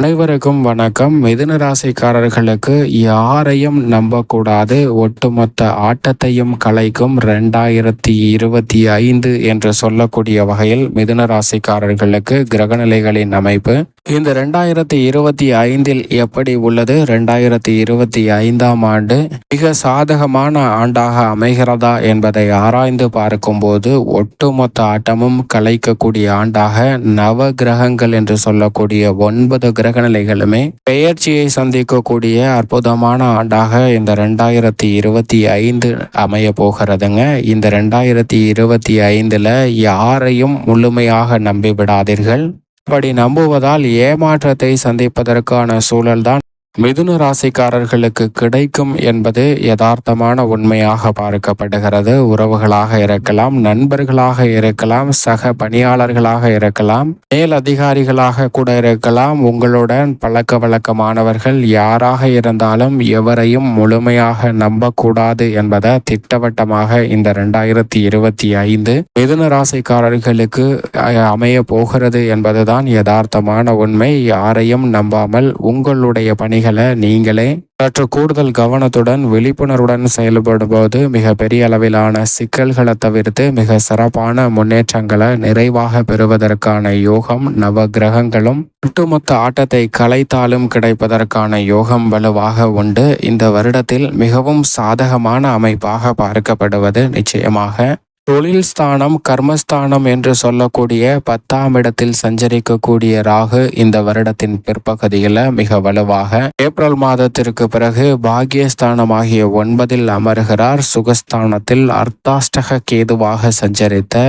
அனைவருக்கும் வணக்கம். மிதுன ராசிக்காரர்களுக்கு யாரையும் நம்பக்கூடாது. ஒட்டுமொத்த ஆட்டத்தையும் கலைக்கும் ரெண்டாயிரத்தி இருபத்தி ஐந்து என்று சொல்லக்கூடிய வகையில் மிதுன ராசிக்காரர்களுக்கு கிரகநிலைகளின் அமைப்பு இந்த ரெண்டாயிரத்தி இருபத்தி ஐந்தில் எப்படி உள்ளது? ரெண்டாயிரத்தி இருபத்தி ஐந்தாம் ஆண்டு மிக சாதகமான ஆண்டாக அமைகிறதா என்பதை ஆராய்ந்து பார்க்கும்போது ஒட்டுமொத்த ஆட்டமும் கலைக்கக்கூடிய ஆண்டாக நவ கிரகங்கள் என்று சொல்லக்கூடிய ஒன்பது கிரக நிலைகளுமே பெயர்ச்சியை சந்திக்கக்கூடிய அற்புதமான ஆண்டாக இந்த ரெண்டாயிரத்தி இருபத்தி ஐந்து அமைய போகிறதுங்க. இந்த ரெண்டாயிரத்தி இருபத்தி ஐந்துல யாரையும் முழுமையாக நம்பிவிடாதீர்கள். அப்படி நம்புவதால் ஏமாற்றத்தை சந்திப்பதற்கான சூழல்தான் மிதுன ராசிக்காரர்களுக்கு கிடைக்கும் என்பது யதார்த்தமான உண்மையாக பார்க்கப்படுகிறது. உறவுகளாக இருக்கலாம் நண்பர்களாக இருக்கலாம் சக பணியாளர்களாக இருக்கலாம் மேல் அதிகாரிகளாக கூட இருக்கலாம். உங்களுடன் பழக்க வழக்கமானவர்கள் யாராக இருந்தாலும் எவரையும் முழுமையாக நம்பக்கூடாது என்பதை திட்டவட்டமாக இந்த ரெண்டாயிரத்தி இருபத்தி ஐந்து மிதுன ராசிக்காரர்களுக்கு அமைய போகிறது என்பதுதான் யதார்த்தமான உண்மை. யாரையும் நம்பாமல் உங்களுடைய பணிகள் பணிகளை நீங்களே சற்று கூடுதல் கவனத்துடன் விழிப்புணர்வுடன் செயல்படும்போது மிக பெரிய அளவிலான சிக்கல்களை தவிர்த்து மிக சிறப்பான முன்னேற்றங்களை நிறைவாக பெறுவதற்கான யோகம் நவ கிரகங்களும் ஒட்டுமொத்த ஆட்டத்தை கலைத்தாலும் கிடைப்பதற்கான யோகம் வலுவாக உண்டு. இந்த வருடத்தில் மிகவும் சாதகமான அமைப்பாக பார்க்கப்படுவது நிச்சயமாக தொழில் ஸ்தானம் கர்மஸ்தானம் என்று சொல்லக்கூடிய பத்தாம் இடத்தில் சஞ்சரிக்கக்கூடிய ராகு இந்த வருடத்தின் பிற்பகுதியில் மிக வலுவாக. ஏப்ரல் மாதத்திற்கு பிறகு பாகியஸ்தானம் ஆகிய ஒன்பதில் அமர்கிறார். சுகஸ்தானத்தில் அர்த்தாஷ்டக கேதுவாக சஞ்சரித்த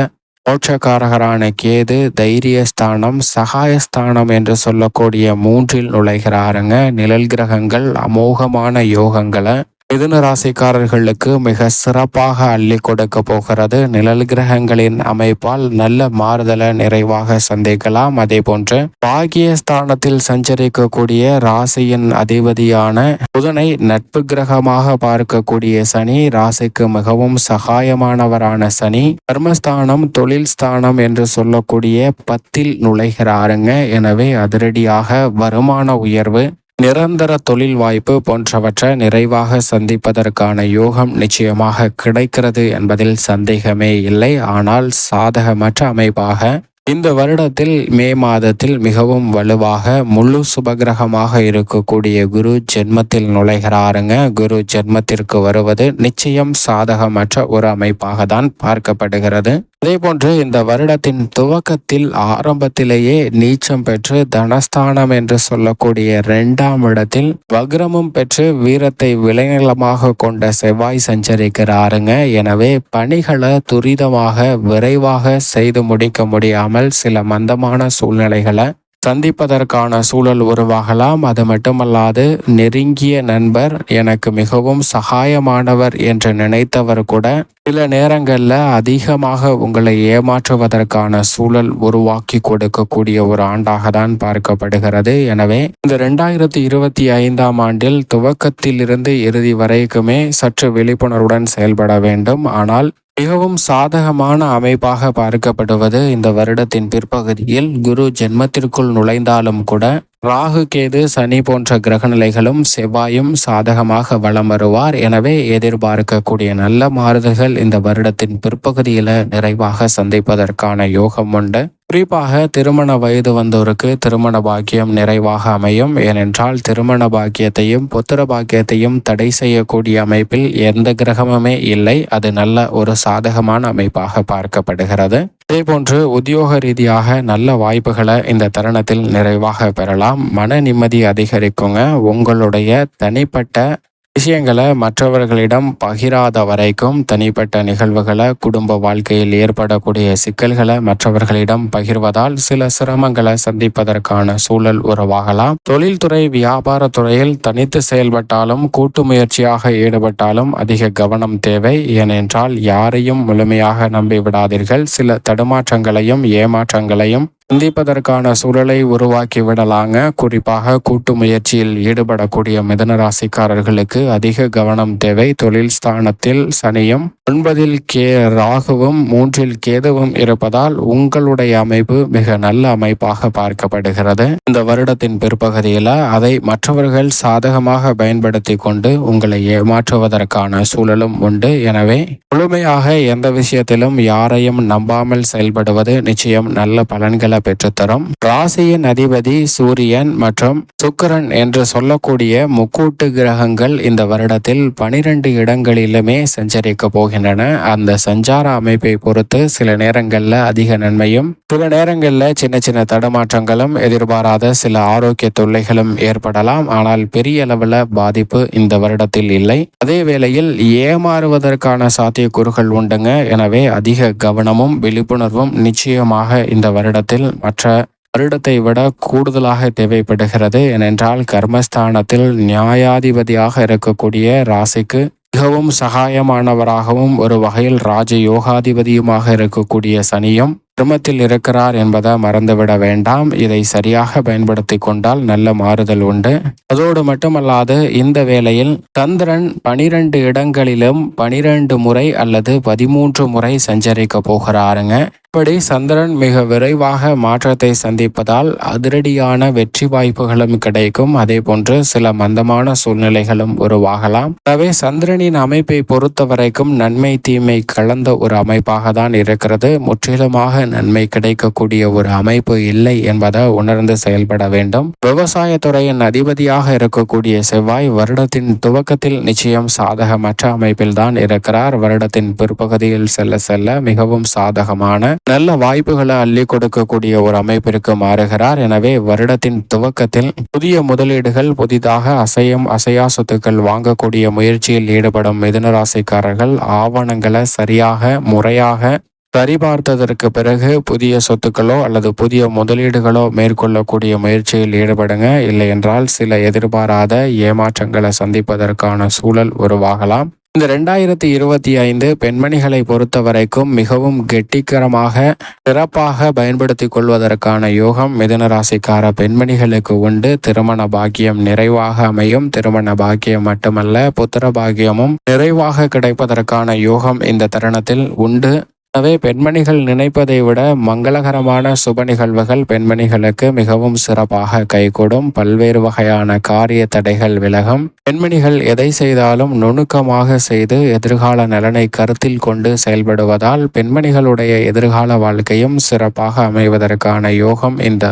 மோட்சக்காரகரான கேது தைரியஸ்தானம் சகாயஸ்தானம் என்று சொல்லக்கூடிய மூன்றில் நுழைகிறாருங்க. நிழல் கிரகங்கள் அமோகமான யோகங்களை மிதுன ராசிக்காரர்களுக்கு மிக சிறப்பாக அள்ளி கொடுக்க போகிறது. நிழல் கிரகங்களின் அமைப்பால் நல்ல மாறுதலை நிறைவாக சந்திக்கலாம். அதே போன்று பாகிய ஸ்தானத்தில் சஞ்சரிக்கக்கூடிய ராசியின் அதிபதியான புதனை நட்பு கிரகமாக பார்க்கக்கூடிய சனி ராசிக்கு மிகவும் சகாயமானவரான சனி கர்மஸ்தானம் தொழில் ஸ்தானம் என்று சொல்லக்கூடிய பத்தில் நுழைகிறாருங்க. எனவே அதிரடியாக வருமான உயர்வு நிரந்தர தொழில் வாய்ப்பு போன்றவற்றை நிறைவாக சந்திப்பதற்கான யோகம் நிச்சயமாக கிடைக்கிறது என்பதில் சந்தேகமே இல்லை. ஆனால் சாதகமற்ற அமைப்பாக இந்த வருடத்தில் மே மாதத்தில் மிகவும் வலுவாக முழு சுபகிரகமாக இருக்கக்கூடிய குரு ஜென்மத்தில் நுழைகிறாருங்க. குரு ஜென்மத்திற்கு வருவது நிச்சயம் சாதகமற்ற ஒரு அமைப்பாக தான் பார்க்கப்படுகிறது. அதே போன்று இந்த வருடத்தின் துவக்கத்தில் ஆரம்பத்திலேயே நீச்சம் பெற்று தனஸ்தானம் என்று சொல்லக்கூடிய இரண்டாம் இடத்தில் வக்ரமும் பெற்று வீரத்தை விளைநிலமாக கொண்ட செவ்வாய் சஞ்சரிக்கிறாருங்க. எனவே பணிகளை துரிதமாக விரைவாக செய்து முடிக்க முடியாமல் சில மந்தமான சூழ்நிலைகளை சந்திப்பதற்கான சூழல் உருவாகலாம். அது மட்டுமல்லாது நெருங்கிய நண்பர் எனக்கு மிகவும் சகாயமானவர் என்று நினைத்தவர் கூட சில நேரங்களில் அதிகமாக உங்களை ஏமாற்றுவதற்கான சூழல் உருவாக்கி கொடுக்கக்கூடிய ஒரு ஆண்டாக தான் பார்க்கப்படுகிறது. எனவே இந்த ரெண்டாயிரத்தி இருபத்தி ஐந்தாம் ஆண்டில் துவக்கத்திலிருந்து இறுதி வரைக்குமே சற்று விழிப்புணர்வுடன் செயல்பட வேண்டும். ஆனால் மிகவும் சாதகமான அமைப்பாக பார்க்கப்படுவது இந்த வருடத்தின் பிற்பகுதியில் குரு ஜென்மத்திற்குள் நுழைந்தாலும் கூட ராகு கேது சனி போன்ற கிரகநிலைகளும் செவ்வாயும் சாதகமாக வளம் வருவார். எனவே எதிர்பார்க்கக்கூடிய நல்ல மாறுதல்கள் இந்த வருடத்தின் பிற்பகுதியில் நிறைவாக சந்திப்பதற்கான யோகம் உண்டு. குறிப்பாக திருமண வயது வந்தோருக்கு திருமண பாக்கியம் நிறைவாக அமையும். ஏனென்றால் திருமண பாக்கியத்தையும் புத்திர பாக்கியத்தையும் தடை செய்யக்கூடிய அமைப்பில் எந்த கிரகமுமே இல்லை. அது நல்ல ஒரு சாதகமான அமைப்பாக பார்க்கப்படுகிறது. இதேபோன்று உத்தியோக ரீதியாக நல்ல வாய்ப்புகளை இந்த தருணத்தில் நிறைவாக பெறலாம். மன நிம்மதி அதிகரிக்குங்க. உங்களுடைய தனிப்பட்ட விஷயங்களை மற்றவர்களிடம் பகிராத வரைக்கும் தனிப்பட்ட நிகழ்வுகளை குடும்ப வாழ்க்கையில் ஏற்படக்கூடிய சிக்கல்களை மற்றவர்களிடம் பகிர்வதால் சில சிரமங்களை சந்திப்பதற்கான சூழல் உருவாகலாம். தொழில்துறை வியாபாரத்துறையில் தனித்து செயல்பட்டாலும் கூட்டு முயற்சியாக ஈடுபட்டாலும் அதிக கவனம் தேவை. ஏனென்றால் யாரையும் முழுமையாக நம்பிவிடாதீர்கள். சில தடுமாற்றங்களையும் ஏமாற்றங்களையும் சந்திப்பதற்கான சூழலை உருவாக்கி விடலாங்க குறிப்பாக கூட்டு முயற்சியில் ஈடுபடக்கூடிய மிதன ராசிக்காரர்களுக்கு அதிக கவனம் தேவை. தொழில் ஸ்தானத்தில் சனியும் ஒன்பதில் கே ராகுவும் மூன்றில் கேதுவும் இருப்பதால் உங்களுடைய அமைப்பு மிக நல்ல அமைப்பாக பார்க்கப்படுகிறது. இந்த வருடத்தின் பிற்பகுதியில் அதை மற்றவர்கள் சாதகமாக பயன்படுத்தி கொண்டு உங்களை ஏமாற்றுவதற்கான சூழலும் உண்டு. எனவே முழுமையாக எந்த விஷயத்திலும் யாரையும் நம்பாமல் செயல்படுவது நிச்சயம் நல்ல பலன்களை பெற்றுத்தரும் ராசியின் அதிபதி சூரியன் மற்றும் சுக்கரன் என்று சொல்லக்கூடிய முக்கூட்டு கிரகங்கள் இந்த வருடத்தில் பனிரெண்டு இடங்களிலுமே சஞ்சரிக்க போகின்றன. அந்த சஞ்சார அமைப்பை பொறுத்து சில நேரங்களில் அதிக நன்மையும் சில நேரங்களில் சின்ன சின்ன தடுமாற்றங்களும் எதிர்பாராத சில ஆரோக்கிய தொல்லைகளும் ஏற்படலாம். ஆனால் பெரிய அளவில் பாதிப்பு இந்த வருடத்தில் இல்லை. அதே வேளையில் ஏமாறுவதற்கான சாத்தியக்கூறுகள் உண்டுங்க. எனவே அதிக கவனமும் விழிப்புணர்வும் நிச்சயமாக இந்த வருடத்தில் மற்ற வருடத்தை விட கூடுதலாக தேவைப்படுகிறது. ஏனென்றால் கர்மஸ்தானத்தில் நியாயாதிபதியாக இருக்கக்கூடிய ராசிக்கு மிகவும் சகாயமானவராகவும் ஒரு வகையில் ராஜ யோகாதிபதியுமாக இருக்கக்கூடிய சனியும் கர்மத்தில் இருக்கிறார் என்பதை மறந்துவிட வேண்டாம். இதை சரியாக பயன்படுத்தி கொண்டால் நல்ல மாறுதல் உண்டு. அதோடு மட்டுமல்லாது இந்த வேளையில் சந்திரன் பனிரெண்டு இடங்களிலும் பனிரெண்டு முறை அல்லது பதிமூன்று முறை சஞ்சரிக்க போகிறாருங்க. இப்படி சந்திரன் மிக விரைவாக மாற்றத்தை சந்திப்பதால் அதிரடியான வெற்றி வாய்ப்புகளும் கிடைக்கும். அதே போன்று சில மந்தமான சூழ்நிலைகளும் உருவாகலாம். எனவே சந்திரனின் அமைப்பை பொறுத்த வரைக்கும் நன்மை தீமை கலந்த ஒரு அமைப்பாக தான் இருக்கிறது. முற்றிலுமாக நன்மை கிடைக்கக்கூடிய ஒரு அமைப்பு இல்லை என்பதை உணர்ந்து செயல்பட வேண்டும். விவசாயத்துறையின் அதிபதியாக இருக்கக்கூடிய செவ்வாய் வருடத்தின் துவக்கத்தில் நிச்சயம் சாதகமற்ற அமைப்பில் தான் இருக்கிறார். வருடத்தின் பிற்பகுதியில் செல்ல செல்ல மிகவும் சாதகமான நல்ல வாய்ப்புகளை அள்ளி கொடுக்கக்கூடிய ஒரு அமைப்பிற்கு மாறுகிறார். எனவே வருடத்தின் துவக்கத்தில் புதிய முதலீடுகள் புதிதாக அசையும் அசையா சொத்துக்கள் வாங்கக்கூடிய முயற்சியில் ஈடுபடும் மிதுனராசிக்காரர்கள் ஆவணங்களை சரியாக முறையாக சரிபார்த்ததற்கு பிறகு புதிய சொத்துக்களோ அல்லது புதிய முதலீடுகளோ மேற்கொள்ளக்கூடிய முயற்சியில் ஈடுபடுங்க. இல்லை என்றால் சில எதிர்பாராத ஏமாற்றங்களை சந்திப்பதற்கான சூழல் உருவாகலாம். இந்த ரெண்டாயிரத்தி இருபத்தி ஐந்து பெண்மணிகளை பொறுத்த வரைக்கும் மிகவும் கெட்டிக்கரமாக சிறப்பாக பயன்படுத்தி கொள்வதற்கான யோகம் மிதுனராசிக்கார பெண்மணிகளுக்கு உண்டு. திருமண பாக்கியம் நிறைவாக அமையும். திருமண பாக்கியம் மட்டுமல்ல புத்திர பாக்கியமும் நிறைவாக கிடைப்பதற்கான யோகம் இந்த தருணத்தில் உண்டு. எனவே பெண்மணிகள் நினைப்பதை விட மங்களகரமான சுப நிகழ்வுகள் பெண்மணிகளுக்கு மிகவும் சிறப்பாக கைகூடும். பல்வேறு வகையான காரிய தடைகள் விலகும். பெண்மணிகள் எதை செய்தாலும் நுணுக்கமாக செய்து எதிர்கால நலனை கருத்தில் கொண்டு செயல்படுவதால் பெண்மணிகளுடைய எதிர்கால வாழ்க்கையும் சிறப்பாக அமைவதற்கான யோகம் இந்த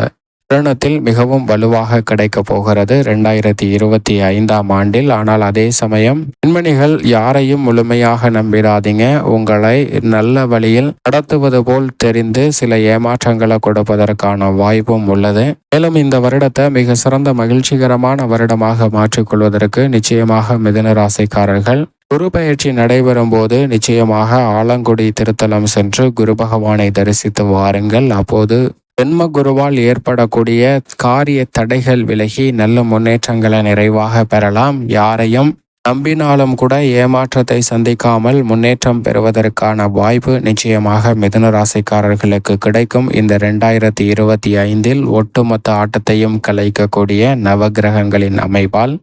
தருணத்தில் மிகவும் வலுவாக கிடைக்க போகிறது. ரெண்டாயிரத்தி இருபத்தி ஐந்தாம் ஆண்டில் ஆனால் அதே சமயம் பெண்மணிகள் யாரையும் முழுமையாக நம்பிடாதீங்க உங்களை நல்ல வழியில் நடத்துவது போல் தெரிந்து சில ஏமாற்றங்களை கொடுப்பதற்கான வாய்ப்பும் உள்ளது. மேலும் இந்த வருடத்தை மிக சிறந்த மகிழ்ச்சிகரமான வருடமாக மாற்றிக்கொள்வதற்கு நிச்சயமாக மிதுன ராசிக்காரர்கள் குரு பயிற்சி நடைபெறும் போது நிச்சயமாக ஆலங்குடி திருத்தலம் சென்று குரு பகவானை தரிசித்து வாருங்கள். அப்போது ஜென்ம குருவால் ஏற்படக்கூடிய காரிய தடைகள் விலகி நல்ல முன்னேற்றங்களை நிறைவாக பெறலாம். யாரையும் நம்பினாலும் கூட ஏமாற்றத்தை சந்திக்காமல் முன்னேற்றம் பெறுவதற்கான வாய்ப்பு நிச்சயமாக மிதுன ராசிக்காரர்களுக்கு கிடைக்கும். இந்த ரெண்டாயிரத்தி இருபத்தி ஐந்தில் ஒட்டுமொத்த ஆட்டத்தையும் கலைக்கக்கூடிய நவகிரகங்களின் அமைப்பால்